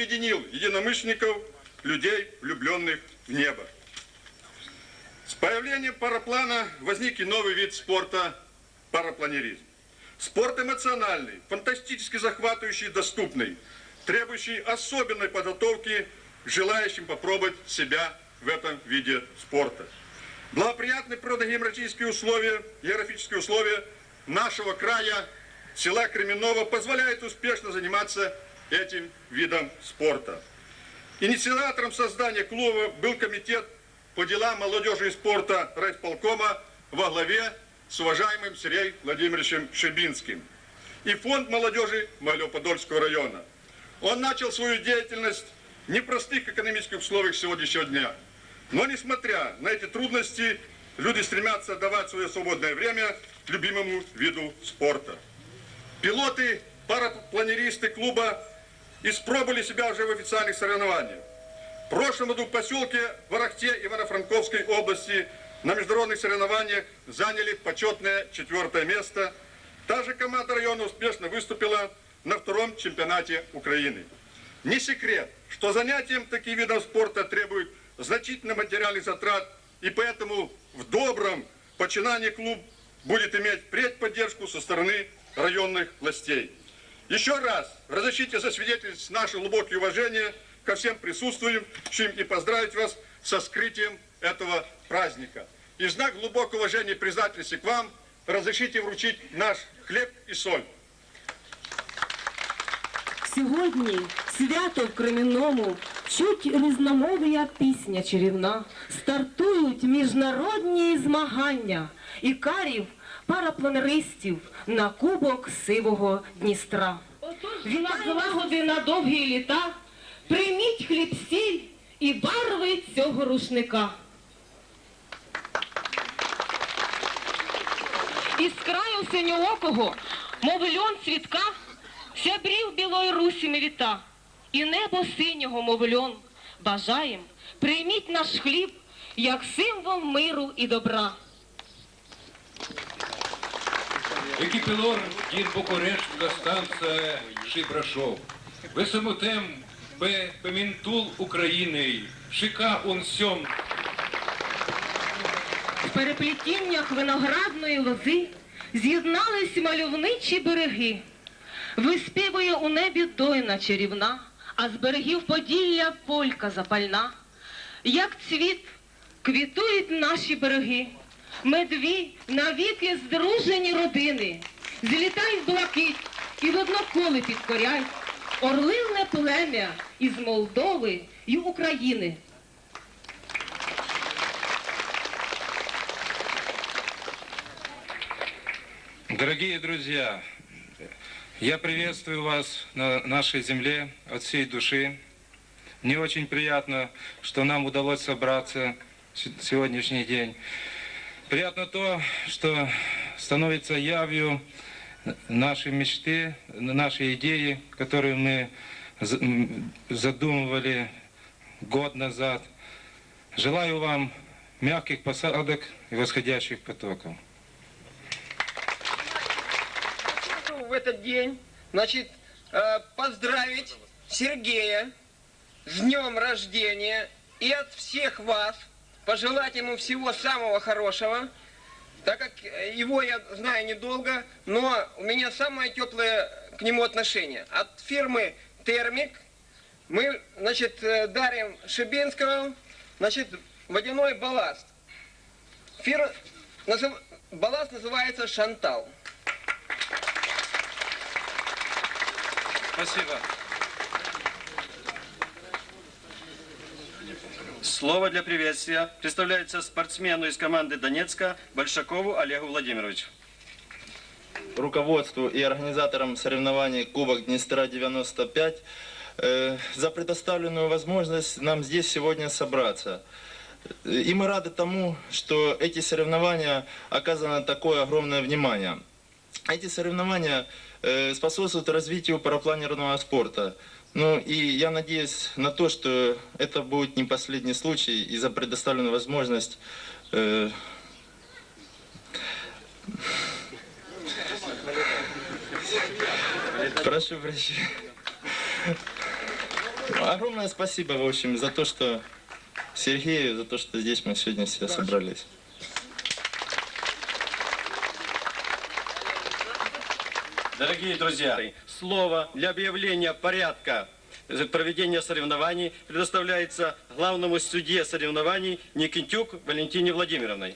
объединил единомышленников, людей, влюбленных в небо. С появлением параплана возник и новый вид спорта – парапланеризм. Спорт эмоциональный, фантастически захватывающий доступный, требующий особенной подготовки желающим попробовать себя в этом виде спорта. Благоприятные природно-географические условия, географические условия нашего края, села Кременного, позволяют успешно заниматься этим видом спорта. Инициатором создания клуба был комитет по делам молодежи и спорта райисполкома во главе с уважаемым Сергеем Владимировичем Шибинским и фонд молодежи Малеоподольского района. Он начал свою деятельность в непростых экономических условиях сегодняшнего дня. Но несмотря на эти трудности, люди стремятся отдавать свое свободное время любимому виду спорта. Пилоты, парапланеристы клуба испробовали себя уже в официальных соревнованиях. В прошлом году в поселке Ворохте Ивано-Франковской области на международных соревнованиях заняли почетное четвертое место. Та же команда района успешно выступила на втором чемпионате Украины. Не секрет, что занятием таким видом спорта требует значительных материальных затрат, и поэтому в добром починании клуб будет иметь впредь поддержку со стороны районных властей. Еще раз разрешите засвидетельствовать наше глубокое уважение ко всем присутствующим и поздравить вас со скрытием этого праздника. И в знак глубокого уважения и признательности к вам разрешите вручить наш хлеб и соль. Сьогодні свято в Кремінному, чуть різномовія пісня чарівна, стартують міжнародні змагання ікарів, Парапланеристів на кубок сивого Дністра. Він злагоди на довгі літа, прийміть хліб сіль і барви цього рушника. Із краю синьоокого, мов льон цвітка, сябрів білої русі ми віта, і небо синього, мов льон, бажаєм, прийміть наш хліб, як символ миру і добра. Екіпелор Дін Букурешт станція Шибрашов. Весомотем Б. Пемінтул України. Шика он сьом. В переплетіннях виноградної лози з'єднались мальовничі береги. Виспівує у небі дойна чарівна, а з берегів Поділля полька запальна. Як цвіт квітують наші береги. Ми дві навіки здружені родини. Злітай в блакить і в одноколи підкоряй. Орлине плем'я із Молдови й України. Дорогие друзья, я приветствую вас на нашей земле от всей души. Мне очень приятно, что нам удалось собраться с- сегодняшний день. Приятно то, что становится явью нашей мечты, нашей идеи, которую мы задумывали год назад. Желаю вам мягких посадок и восходящих потоков. в этот день, значит, э, поздравить Сергея с днем рождения и от всех вас пожелать ему всего самого хорошего, так как его я знаю недолго, но у меня самое теплое к нему отношение. От фирмы Термик мы, значит, э, дарим Шибинского, значит, водяной балласт. Фир... назыв- Балласт называется Шантал. Спасибо. Слово для приветствия представляется спортсмену из команды Донецка Большакову Олегу Владимировичу. руководству и организаторам соревнований Кубок Днестра-95 э, за предоставленную возможность нам здесь сегодня собраться. И мы рады тому, что эти соревнования оказано такое огромное внимание. Эти соревнования э, способствуют развитию парапланерного спорта. Ну и я надеюсь на то, что это будет не последний случай и за предоставленную возможность э, Прошу прощения. Огромное спасибо, в общем, за то, что Сергею, за то, что здесь мы сегодня все собрались. Дорогие друзья, слово для объявления порядка проведения соревнований предоставляется главному судье соревнований Никитюк Валентине Владимировной.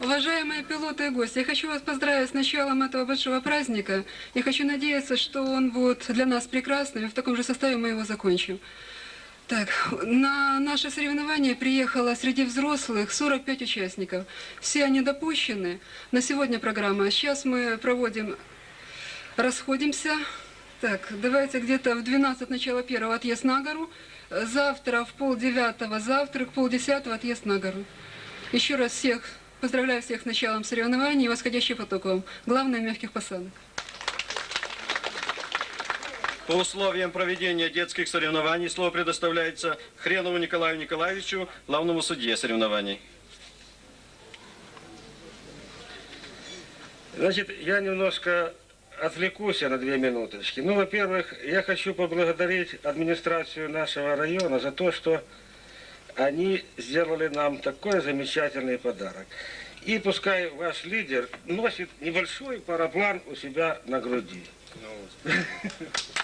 Уважаемые пилоты и гости, я хочу вас поздравить с началом этого большого праздника. Я хочу надеяться, что он будет для нас прекрасным, и в таком же составе мы его закончим. Так, на наше соревнование приехало среди взрослых 45 участников. Все они допущены. На сегодня программа. Сейчас мы проводим, расходимся. Так, давайте где-то в 12 начало первого отъезд на гору. Завтра в полдевятого завтрак, полдесятого отъезд на гору. Еще раз всех поздравляю всех с началом соревнований и восходящий поток вам. Главное, мягких посадок. По условиям проведения детских соревнований слово предоставляется Хренову Николаю Николаевичу, главному судье соревнований. Значит, я немножко отвлекусь на две минуточки. Ну, во-первых, я хочу поблагодарить администрацию нашего района за то, что они сделали нам такой замечательный подарок. И пускай ваш лидер носит небольшой параплан у себя на груди.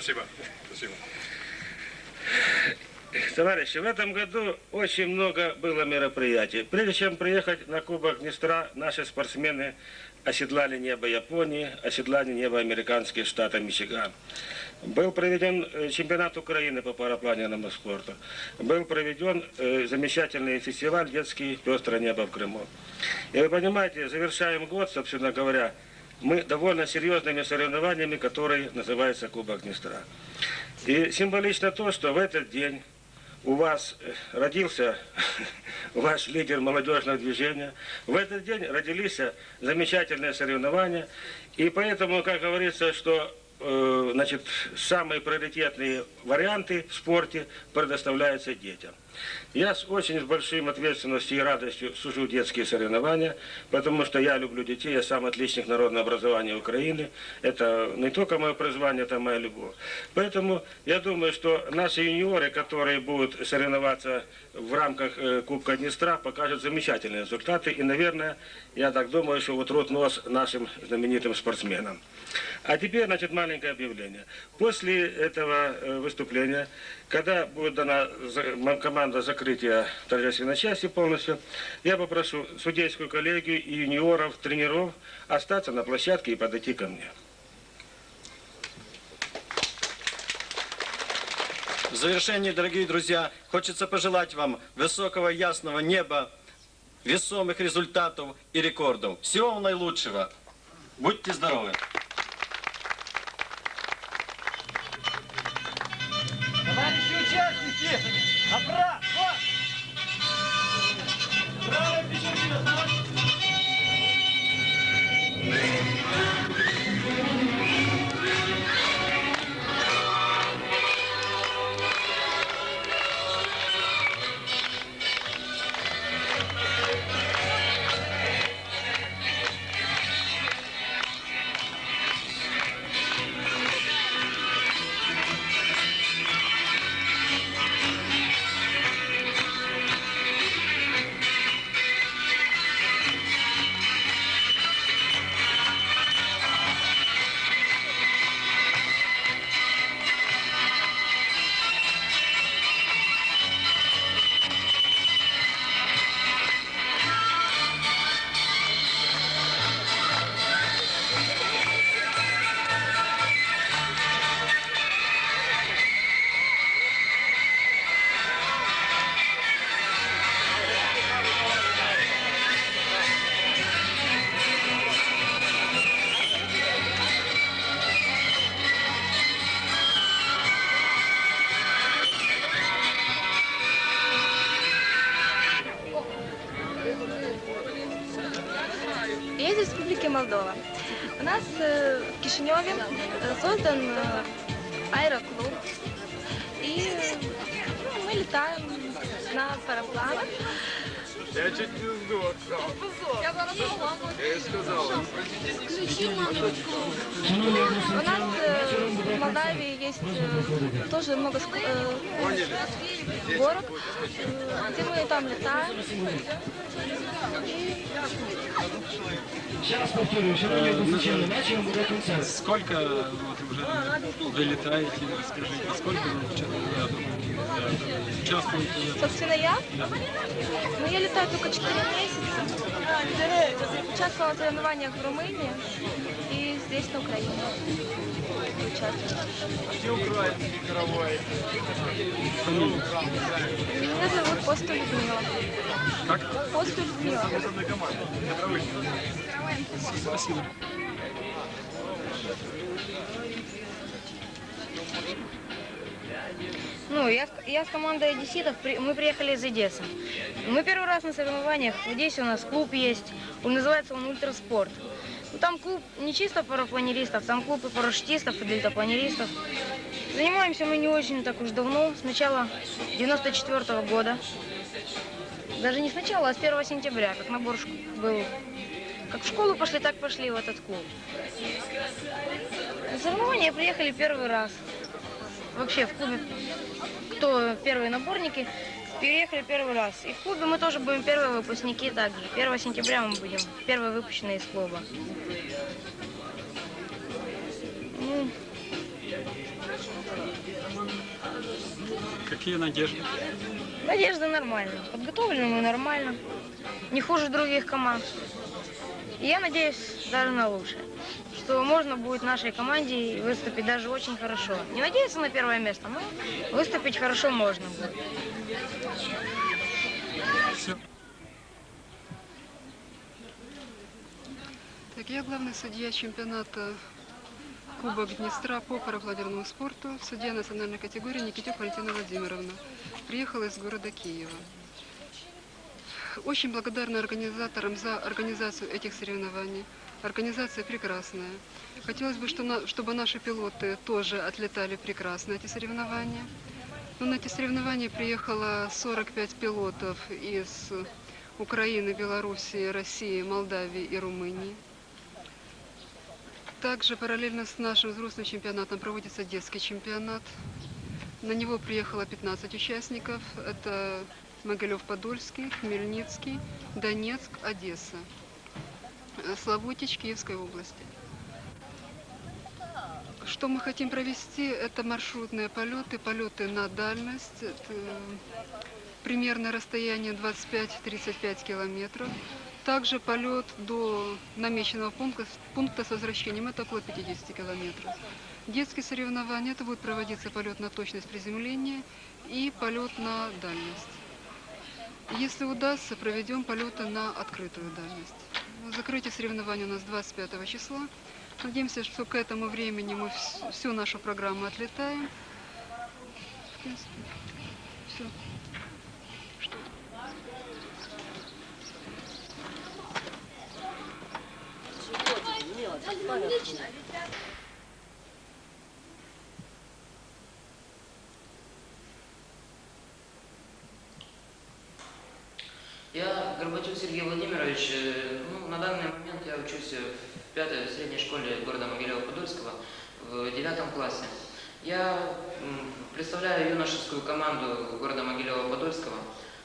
Спасибо. Спасибо. Товарищи, в этом году очень много было мероприятий. Прежде чем приехать на Кубок Днестра, наши спортсмены оседлали небо Японии, оседлали небо американских штатов Мичиган. Был проведен э, чемпионат Украины по парапланерному спорту. Был проведен э, замечательный фестиваль «Детский пестрое небо в Крыму». И вы понимаете, завершаем год, собственно говоря, мы довольно серьезными соревнованиями, которые называются Кубок Днестра. И символично то, что в этот день у вас э, родился ваш лидер молодежного движения. В этот день родились замечательные соревнования. И поэтому, как говорится, что э, значит, самые приоритетные варианты в спорте предоставляются детям. Я с очень большим ответственностью и радостью сужу детские соревнования, потому что я люблю детей, я сам отличник народного образования Украины. Это не только мое призвание, это моя любовь. Поэтому я думаю, что наши юниоры, которые будут соревноваться в рамках э, Кубка Днестра, покажут замечательные результаты. И, наверное, я так думаю, что рот нос нашим знаменитым спортсменам. А теперь, значит, маленькое объявление. После этого э, выступления, когда будет дана м- команда закрытия торжественной части полностью, я попрошу судейскую коллегию и юниоров, тренеров остаться на площадке и подойти ко мне. В завершении, дорогие друзья, хочется пожелать вам высокого ясного неба, весомых результатов и рекордов. Всего вам наилучшего. Будьте здоровы! Я из Республики Молдова. У нас э, в Кишиневе э, создан э, аэроклуб. И ну, мы летаем на парапланах. Я чуть не сдох. Я У нас э, в Молдавии есть э, тоже много э, горок, где мы там летаем. Сколько вот уже вы летаете, скажите, сколько вы участвуете? Собственно, я, ну, я летаю только 4 месяца. Участвовала в соревнованиях в Румынии и здесь, на Украине. Участвую. Где украинский каравай? Меня зовут Посту Людмила. Как? Посту Людмила. Спасибо. Ну, я, я с командой одесситов, мы приехали из Одессы. Мы первый раз на соревнованиях. Одессе у нас клуб есть, он называется он Ультраспорт. Ну, Там клуб не чисто парапланеристов, там клуб и парашютистов, и дельтапланеристов. Занимаемся мы не очень так уж давно, с начала 94 года. Даже не с начала, а с 1 сентября, как набор был. Как в школу пошли, так пошли в этот клуб. На соревнования приехали первый раз. Вообще в клубе кто первые наборники, переехали первый раз. И в клубе мы тоже будем первые выпускники также. 1 сентября мы будем первые выпущенные из клуба. Ну, Какие надежды? надежда нормальная. Подготовлены мы нормально. Не хуже других команд. И я надеюсь даже на лучшее. Что можно будет нашей команде выступить даже очень хорошо. Не надеяться на первое место, но выступить хорошо можно будет. Все. Так, я главный судья чемпионата Кубок Днестра по парапланерному спорту, судья национальной категории Никитюк Валентина Владимировна. Приехала из города Киева. Очень благодарна организаторам за организацию этих соревнований. Организация прекрасная. Хотелось бы, чтобы наши пилоты тоже отлетали прекрасно эти соревнования. Но на эти соревнования приехало 45 пилотов из Украины, Белоруссии, России, Молдавии и Румынии. Также параллельно с нашим взрослым чемпионатом проводится детский чемпионат. На него приехало 15 участников. Это Могилев-Подольский, Хмельницкий, Донецк, Одесса. Э, Славутич Киевской области. Что мы хотим провести, это маршрутные полеты, полеты на дальность, это примерно расстояние 25-35 километров. Также полет до намеченного пункта, пункта с возвращением, это около 50 километров. Детские соревнования, это будет проводиться полет на точность приземления и полет на дальность. Если удастся, проведем полеты на открытую дальность. Закрытие соревнований у нас 25 числа. Надеемся, что к этому времени мы вс- всю нашу программу отлетаем. В принципе, все. Что? Я Горбачев Сергей Владимирович. Э, Ну, на данный момент я учусь в пятой средней школе города Могилева-Подольского в девятом классе. Я представляю юношескую команду города Могилева-Подольского.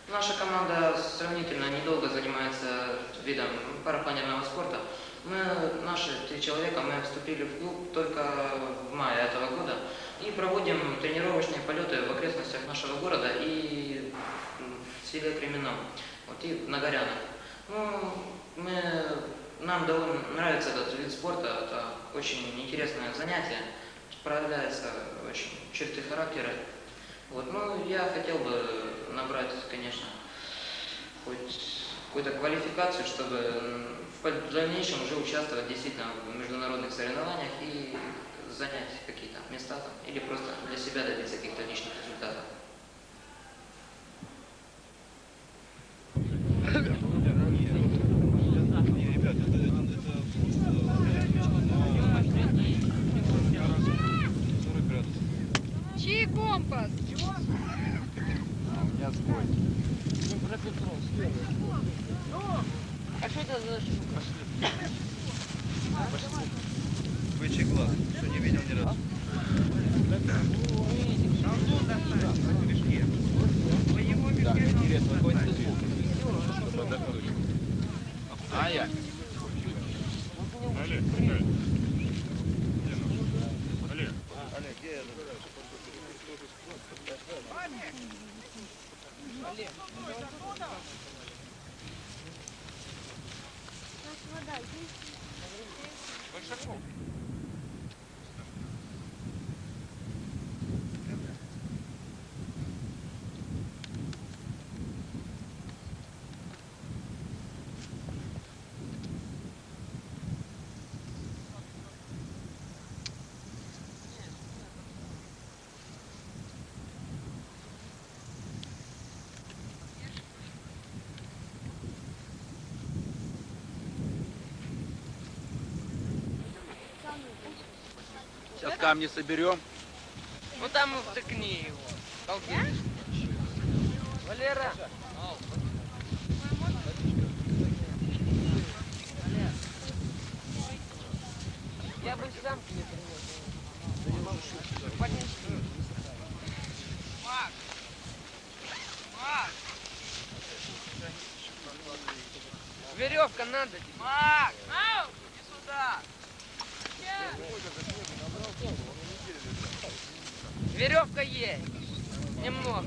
Наша команда сравнительно недолго занимается видом парапланерного спорта. Мы, наши три человека, мы вступили в клуб только в мае этого года и проводим тренировочные полеты в окрестностях нашего города и в селе Кременном, вот и на Горянах. Ну, мы, нам довольно нравится этот вид спорта, это очень интересное занятие, проявляются очень черты характера. Вот, ну, я хотел бы набрать, конечно, хоть какую-то квалификацию, чтобы в дальнейшем уже участвовать действительно в международных соревнованиях и занять какие-то места там, или просто для себя добиться каких-то личных результатов. Чей компас? У меня сбой. А что это за штука? Бычий глаз, что не видел ни разу. А я? Сейчас камни соберем. Ну там втыкни его. Толкни. Валера. Я бы сам тебе принес. Поднеси. Мак! Мак! Веревка надо тебе. Мак! Веревка есть. Немного.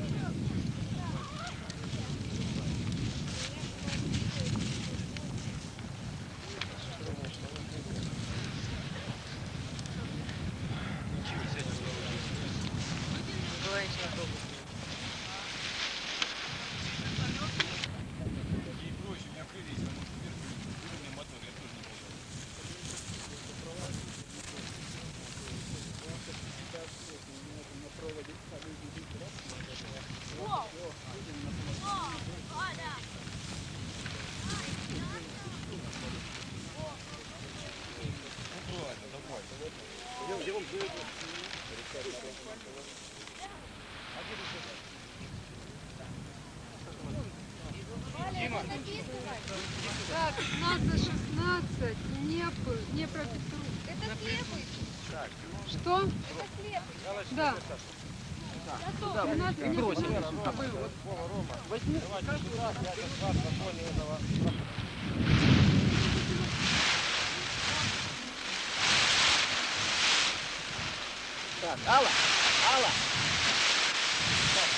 Что? Да. 17 Днепропетровск. Так, Алла, Алла.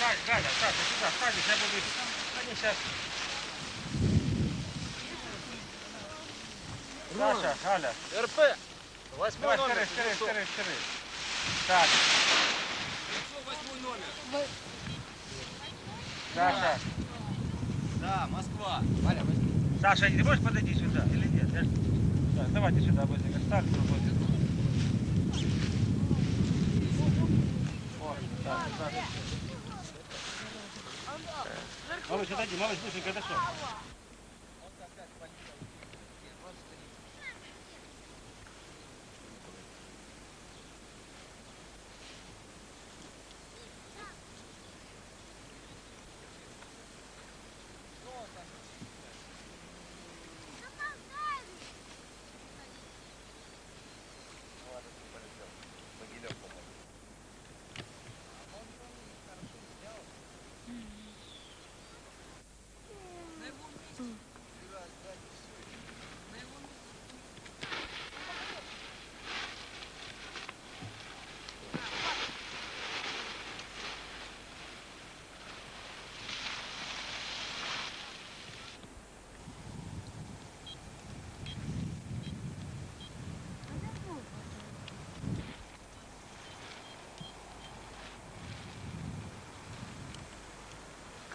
Галя, Галя, Саша, сюда, Галя, я буду... Они сейчас... Саша, Галя. РП. Восьмой Давай, номер. скорее, скорее, скорее, скорее. Так. Саша. Да, Москва. Саша, ты можешь подойти сюда или нет? Я Да, давайте сюда быстренько стали, работает. О, так, Саша. Малыш, отойди, малыш, быстренько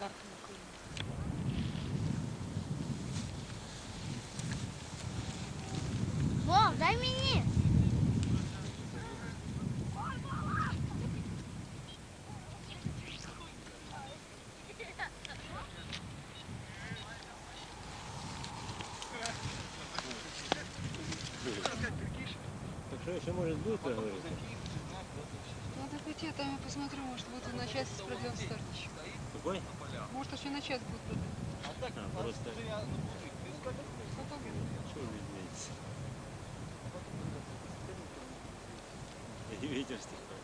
отошел. Вов, дай мені. Так что еще может быть, говорить? Надо пойти, а там я посмотрю, может, вот на час продлен старт еще. Какой? Может, еще на час будет продлен. А, просто... Чего виднеется? И ветер стихает.